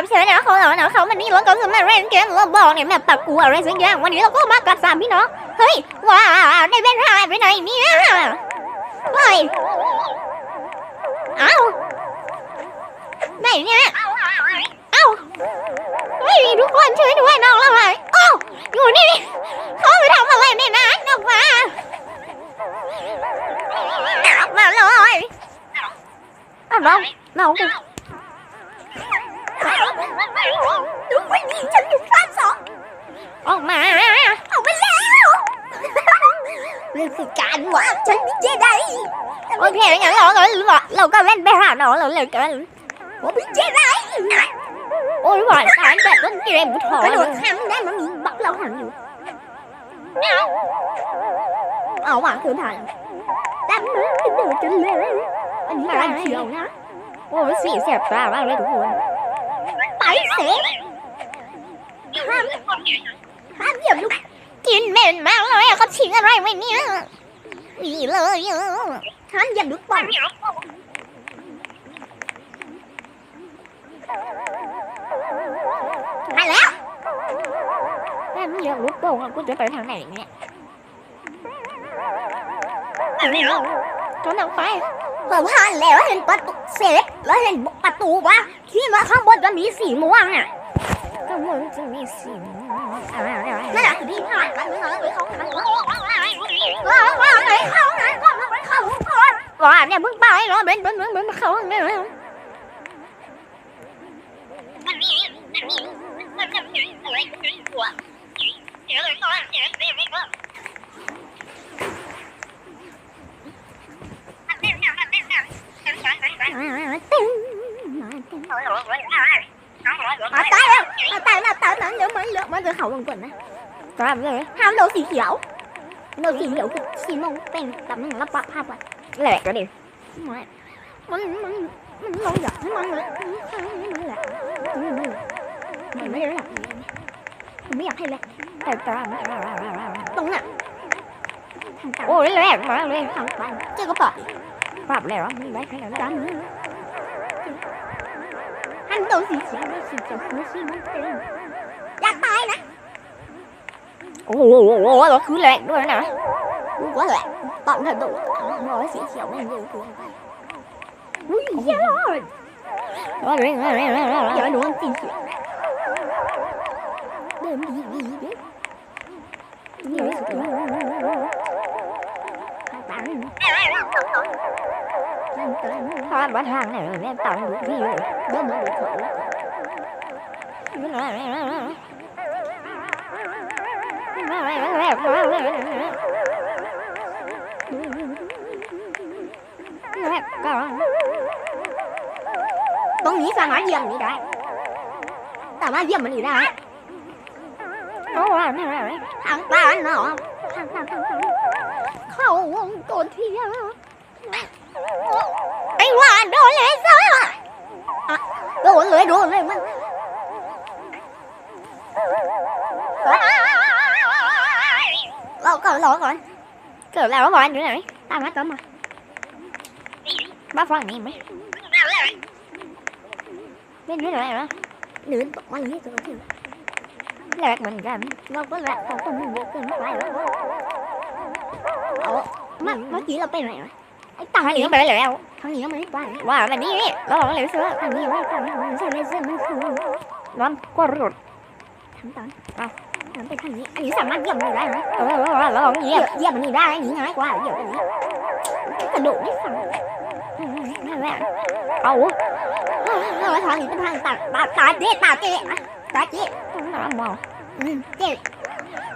กับฉันนะเขาแล้วนะเขามันนี่แล้วก็จะมาเล่นเกมเราบอกเนี่ยแบบปักกูอะไรสักอย่างวันนี้เราก็มากัดสามพี่น้องเฮ้ยว้าวได้เป็นหายไปไหนเนี่ยเฮ้ยเอ้าไหนเนี่ยเอ้าเฮ้ยทุกคนช่วยด้วยน้องเราเลยเอ้อยู่นี่เขาไปทำอะไรเนี่ยนะออกมาออกมาเลยอ้าวน้องน้อง ฉันอยู่ชั้นสองออกมาออกมาแล้วเรื่องคือการว่าฉันมีเจไดโอเคงั้นเราเราเราก็เล่นไปหาน้องเราเลยกันว่ามีเจไดโอ้ยหวานสารแบบต้นเกมบุถอกระโดดข้ามได้มันมีบักเราหันอยู่เอาหวานคือทางแต่มันเดือดจนเลยอันนี้การเขียวนะ โอ้ยสีแสบตามากเลยทุกคน ไปเส ห้ามห้ามเหยียบลูกกินเหม็นมากเลยเขาทิ้งอะไรไว้เนี่ยนี่เลยอะห้ามเหยียบลูกบอลไปแล้วห้ามเหยียบลูกโป่งอะกูจะไปทางไหนเนี่ยก็นั่งไปผมผ่านแล้วเห็นประตูเสร็จแล้วเห็นประตูวะที่มาข้างบนจะมีสีม่วงอะ เหรอไปเอาไหนว้าวว้าวไหนเขาไหนเขาไหนเขาว้าเนี่ยมึงไปเหรอเบนเบนเบนเบนเขาเนี่ย กับเขาลงก่อนนะสำหรับเลยห้ามเราสีเขียวเราสีเขียวคือสีม่วงเป็นแต่มันรับปะภาพไปแหละก็ดีมันมันมันลงหยอกมันเลยมันแหละมันไม่ได้หลับมไม่อยากให้แหละแต่ตามตรงน่ะโอ้ยแหละมาเลยทางไปเจ้าก็ปะปรับแล้วไม่ได้ใครแล้วจ้าอันโดนสีเขียวสีเขียวสีม่วงเป็น โอ้โหเราคือแรงด้วยนะรู้ว่าแหละตอนกระโดดร้อยสีเขียวไมันเยอะเกินไปอุ้ยเยอะเลยว่าเรื่องอะไรอะไรอะไรอย่าโดนสีเขียเดินดีดีดินี่สุดยอดตังทานมาทางไหนเลยแม่ตังดูดีเลยเดินมาดูเขา ตรงนี้สามารถเยี่ยมนี้ได้สามารถเยี่ยมมันนี้ได้โอ้ยทางตาเนาะเข้าวงกดเที่ยวไอ้ว่าโดนเลยซะโดนเลยโดนเลยมัน รอก่อนรอก่อนเกิดแล้วก่อนอยู่ไหนตามมาตามมาบ้าฟังนี่ไหมเล่นอยู่ไหนวะหรือตกมาอย่างนี้ตัวที่แหลกเหมือนกันเราก็แหลกของตัวมึงเยอะเกินไปแล้วเอาเมื่อเมื่อกี้เราไปไหนวะไอ้ตาหนีไปแล้วทางนี้ไม่ไปว่าแบบนี้เราบอกเลยเสือทางนี้ไม่ไปมันใช่ไม่เสือมันคือนอนก็รถทำตอนเอา ทำไปทานี้อันนี้สามารถเยี่ยมมันได้ไหมเออเออเราลองเยี่ยมเยี่ยมมันนี่ได้อันนี้ง่ายกว่าเยี่ยมอันนี้กระโดดไม่ฟังนั่นแหละเอาเราทางนี้เป็นทางตัดตาตาเจ๊ตาเจ๊ตาเจ๊ต้องน้ำมองเจ๊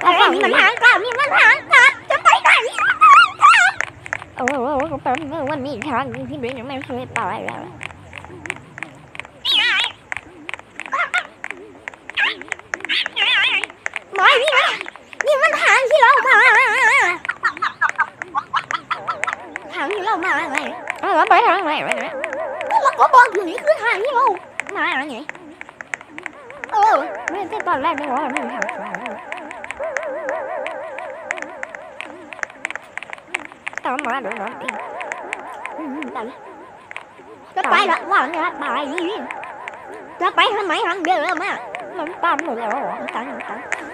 แต่ฝั่งนี้มันทางกลับนี่มันทางกลับจะไปไหนโอ้โหแป๊บนึงวันนี้ทางที่เบนยังไม่เคยไปแล้ว ไม่นี่มันนี่มันทางที่เรามาทางที่เรามาไงเออไปทางไหนไปไหนเราก็บอกอยู่นี่คือทางที่เรามาไงเออไม่ใช่ตอนแรกไม่รู้ว่าไม่มีทางตามมาเดี๋ยวน้องเองอืมไปจะไปละว่าเนี่ยไปนี่จะไปทำไมทำเดียวแล้วแม่มันตามหมดแล้วหรอตามตามตามไม่ได้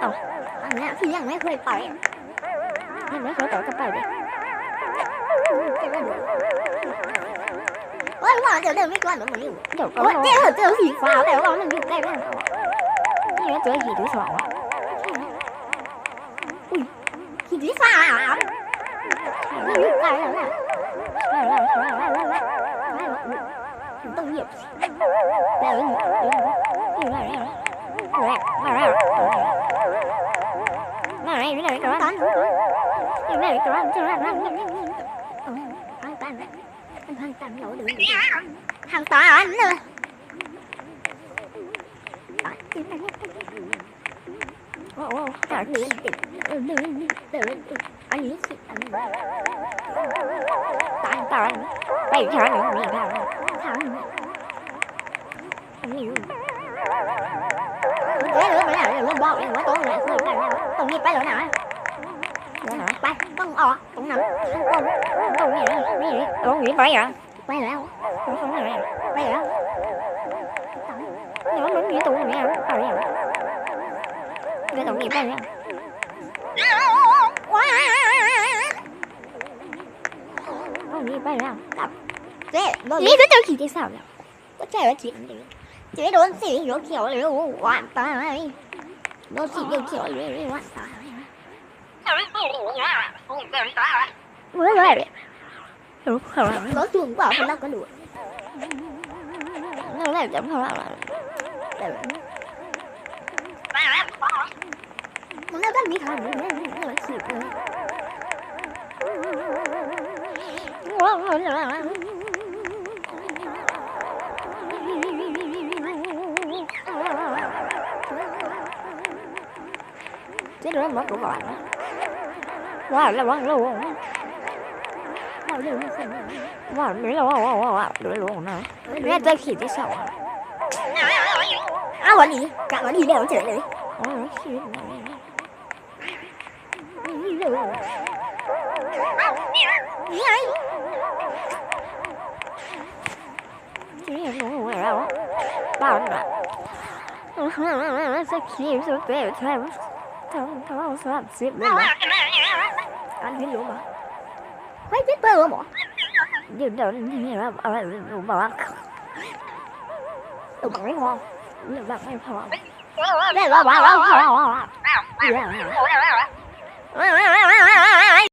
นแม่ไปไหนแล้วอะทางนี้ Thằng tỏ ảnh rồi Tao nghĩ phải lỗi nào á ไปต้องออกตรงนั้อนตรงนี้นี่ตรงนี้ไปอะไปแล้วไปแล้วเดี๋ยวมันมีตรงนี้ไปแล้วเดี๋ยวตรงนี้ไปแล้วว้าตรงนี้ไปแล้วกรับเจ๊นี่จะเจอขีดที่สามแล้วก็ใช่ว่าขี่นี่เจ๊โดนสีเขียวเลยวันตายโดนสีเขียวเลยวันตาย รถสูงกว่าคนนั่งก็ดูนั่งแรกจำเขาว่ามันแล้วก็มีทางมันมันขีดเลยว้าวแล้ยเจ๊ดูแล้วมันก็หวานนะ ว่าแล้วว่าแล้วว่าว่าแล้วว่าแล้วว่าว่าว่าว่าแล้วว่านะเนี่ยจะขี่ที่สองอ้าววันนี้กะวันนี้เดี๋ยวเจอเลยอ๋อขี่นี่ไงนี่ไงแล้วบ้านอะจะขี่สุดเต็มเต็มทั้งทั้งสามสิบเลย อันนี้รู้ปะไม่พี่เปิ้ลหรอเดี๋ยเดินนี่นะอะไรหนูบอกว่าหนูบอกไม่พอหนูบอกไม่พอได้ว่าว่าว่าว่าว่าว่า